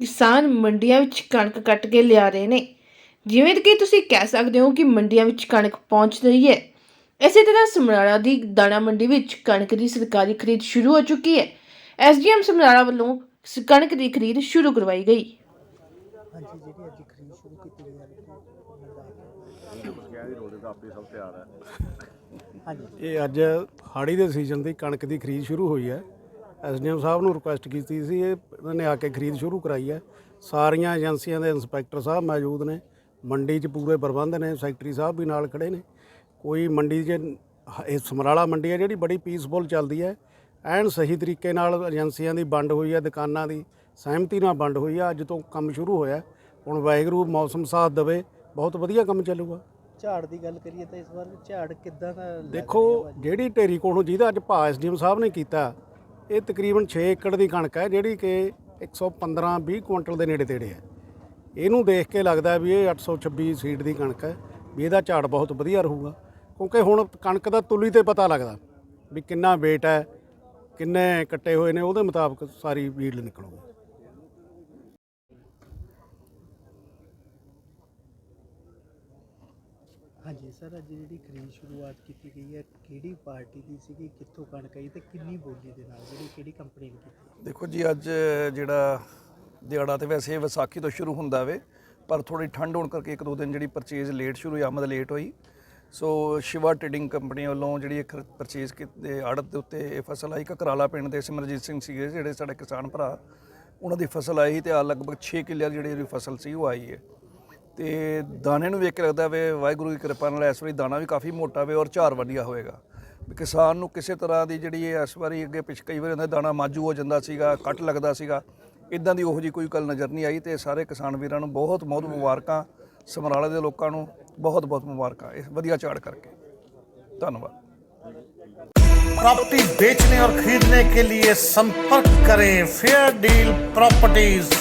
ਕਿਸਾਨ ਮੰਡੀਆਂ ਵਿੱਚ ਕਣਕ ਕੱਟ ਕੇ ਲਿਆ ਰਹੇ ਨੇ। ਜਿਵੇਂ ਕਿ ਤੁਸੀਂ ਕਹਿ ਸਕਦੇ ਹੋ ਕਿ ਮੰਡੀਆਂ ਵਿੱਚ ਕਣਕ ਪਹੁੰਚ ਰਹੀ ਹੈ। ਇਸੇ ਤਰ੍ਹਾਂ ਸਮਰਾਲਾ ਦੀ ਦਾਣਾ ਮੰਡੀ ਵਿੱਚ ਕਣਕ ਦੀ ਸਰਕਾਰੀ ਖਰੀਦ ਸ਼ੁਰੂ ਹੋ ਚੁੱਕੀ ਹੈ। ਐਸਡੀਐਮ ਸਮਰਾਲਾ ਵੱਲੋਂ ਸ- ਕਣਕ ਦੀ ਖਰੀਦ ਸ਼ੁਰੂ ਕਰਵਾਈ ਗਈ। ਹਾਂਜੀ ਜਿਹੜੀ ਅੱਜ ਖਰੀਦ ਸ਼ੁਰੂ ਕੀਤੀ ਗਈ ਹੈ ਹਾਂਜੀ। ਇਹ ਅੱਜ ਹਾੜੀ ਦੇ ਸੀਜ਼ਨ ਦੀ ਕਣਕ ਦੀ ਖਰੀਦ ਸ਼ੁਰੂ ਹੋਈ ਹੈ। ਐਸਡੀਐਮ ਸਾਹਿਬ ਨੂੰ ਰਿਕੁਐਸਟ ਕੀਤੀ ਸੀ ਇਹ ਇਹਨਾਂ ਨੇ ਆ ਕੇ ਖਰੀਦ ਸ਼ੁਰੂ ਕਰਾਈ ਹੈ। ਸਾਰੀਆਂ ਏਜੰਸੀਆਂ ਦੇ ਇੰਸਪੈਕਟਰ ਸਾਹਿਬ ਮੌਜੂਦ ਨੇ ਮੰਡੀ 'ਚ ਪੂਰੇ ਪ੍ਰਬੰਧ ਨੇ ਸੈਕਟਰੀ ਸਾਹਿਬ ਵੀ ਨਾਲ ਖੜੇ ਨੇ। ਕੋਈ ਮੰਡੀ 'ਚ ਇਹ ਸਮਰਾਲਾ ਮੰਡੀ ਹੈ ਜਿਹੜੀ ਬੜੀ ਪੀਸਫੁਲ ਚੱਲਦੀ ਹੈ। ਐਨ ਸਹੀ ਤਰੀਕੇ ਨਾਲ ਏਜੰਸੀਆਂ ਦੀ ਵੰਡ ਹੋਈ ਹੈ ਦੁਕਾਨਾਂ ਦੀ ਸਹਿਮਤੀ ਨਾਲ ਵੰਡ ਹੋਈ ਹੈ ਅੱਜ ਤੋਂ ਕੰਮ ਸ਼ੁਰੂ ਹੋਇਆ ਹੁਣ ਵਾਹਿਗੁਰੂ ਮੌਸਮ ਸਾਥ ਦੇਵੇ ਬਹੁਤ ਵਧੀਆ ਕੰਮ ਚੱਲੂਗਾ। ਝਾੜ ਦੀ ਗੱਲ ਕਰੀਏ ਤਾਂ ਇਸ ਵਾਰ ਝਾੜ ਕਿੱਦਾਂ ਦਾ ਦੇਖੋ? ਜਿਹੜੀ ਢੇਰੀ ਕੋਲੋਂ ਜਿਹਦਾ ਅੱਜ ਭਾਅ ਐਸਡੀਐਮ ਸਾਹਿਬ ਨੇ ਕੀਤਾ ਇਹ ਤਕਰੀਬਨ 6 ਏਕੜ ਦੀ ਕਣਕ ਹੈ, ਜਿਹੜੀ ਕਿ 115 20 ਕੁਇੰਟਲ ਦੇ ਨੇੜੇ ਤੇੜੇ ਹੈ। ਇਹਨੂੰ ਦੇਖ ਕੇ ਲੱਗਦਾ ਵੀ ਇਹ 826 ਸੀਟ ਦੀ ਕਣਕ ਹੈ, ਵੀ ਇਹਦਾ ਝਾੜ ਬਹੁਤ ਵਧੀਆ ਰਹੂਗਾ। ਕਿਉਂਕਿ ਹੁਣ ਕਣਕ ਦਾ ਤੁਲੀ ਤੇ ਪਤਾ ਲੱਗਦਾ ਵੀ ਕਿੰਨਾ weight ਹੈ, ਕਿੰਨੇ ਕੱਟੇ ਹੋਏ ਨੇ, ਉਹਦੇ ਮੁਤਾਬਕ ਸਾਰੀ ਬੀੜ ਨਿਕਲੂਗੀ। ਹਾਂਜੀ, ਸਰ, ਅੱਜ ਜਿਹੜੀ ਖਰੀਦ ਸ਼ੁਰੂਆਤ ਕੀਤੀ ਗਈ ਹੈ, ਕਿਹੜੀ ਪਾਰਟੀ ਦੀ ਸੀਗੀ, ਕਿੱਥੋਂ ਕਣਕ ਆਈ ਤੇ ਕਿੰਨੀ ਬੋਲੀ ਦੇ ਨਾਲ, ਜਿਹੜੀ ਕਿਹੜੀ ਕੰਪਨੀ ਨੇ ਕੀਤੀ? ਦੇਖੋ ਜੀ, ਅੱਜ ਜਿਹੜਾ ਦਿਹਾੜਾ ਤੇ ਵੈਸੇ ਵਿਸਾਖੀ ਤੋਂ ਸ਼ੁਰੂ ਹੁੰਦਾ ਵੇ, ਪਰ ਥੋੜੀ ਠੰਡ ਹੋਣ ਕਰਕੇ ਇੱਕ ਦੋ ਦਿਨ ਜਿਹੜੀ ਪਰਚੇਜ਼ ਲੇਟ ਸ਼ੁਰੂ ਹੋਈ, ਆਮਦ ਲੇਟ ਹੋਈ। ਸੋ ਸ਼ਿਵਾ ਟ੍ਰੇਡਿੰਗ ਕੰਪਨੀ ਵੱਲੋਂ ਜਿਹੜੀ ਇੱਕ ਪਰਚੇਜ਼ ਕੀਤੇ ਆੜਤ ਦੇ ਉੱਤੇ ਇਹ ਫਸਲ ਆਈ ਕਕਰਾਲਾ ਪਿੰਡ ਦੇ ਸਿਮਰਜੀਤ ਸਿੰਘ ਸੀਗੇ, ਜਿਹੜੇ ਸਾਡੇ ਕਿਸਾਨ ਭਰਾ, ਉਹਨਾਂ ਦੀ ਫਸਲ ਆਈ ਤੇ ਆ ਲਗਭਗ 6 ਕਿੱਲੇ ਜਿਹੜੀ ਇਹਦੀ ਫਸਲ ਸੀ, ਉਹ ਆਈ ਹੈ। ਤੇ ਦਾਣੇ ਨੂੰ ਵੇਖ ਕੇ ਲੱਗਦਾ ਵੇ ਵਾਹਿਗੁਰੂ ਦੀ ਕਿਰਪਾ ਨਾਲ ਇਸ ਵਾਰੀ ਦਾਣਾ ਵੀ ਕਾਫੀ ਮੋਟਾ ਵੇ ਔਰ ਝਾਰ ਵਧੀਆ ਹੋਏਗਾ ਵੀ ਕਿਸਾਨ ਨੂੰ ਕਿਸੇ ਤਰ੍ਹਾਂ ਦੀ ਜਿਹੜੀ ਇਹ ਇਸ ਵਾਰੀ ਅੱਗੇ ਪਿਛ ਕਈ ਵਾਰ ਹੁੰਦਾ ਦਾਣਾ ਮਾਜੂ ਹੋ ਜਾਂਦਾ ਸੀਗਾ ਕੱਟ ਲੱਗਦਾ ਸੀਗਾ ਇਦਾਂ ਦੀ ਉਹੋ ਜੀ ਕੋਈ ਗੱਲ ਨਜ਼ਰ ਨਹੀਂ ਆਈ ਤੇ ਸਾਰੇ ਕਿਸਾਨ ਵੀਰਾਂ ਨੂੰ ਬਹੁਤ ਬਹੁਤ ਮੁਬਾਰਕਾਂ ਸਮਰਾਲੇ ਦੇ ਲੋਕਾਂ ਨੂੰ ਬਹੁਤ ਬਹੁਤ ਮੁਬਾਰਕਾਂ ਇਸ ਵਧੀਆ ਝਾੜ ਕਰਕੇ ਧੰਨਵਾਦ प्रॉपर्टी बेचने और खरीदने के लिए संपर्क करें फेयर डील प्रॉपर्टीज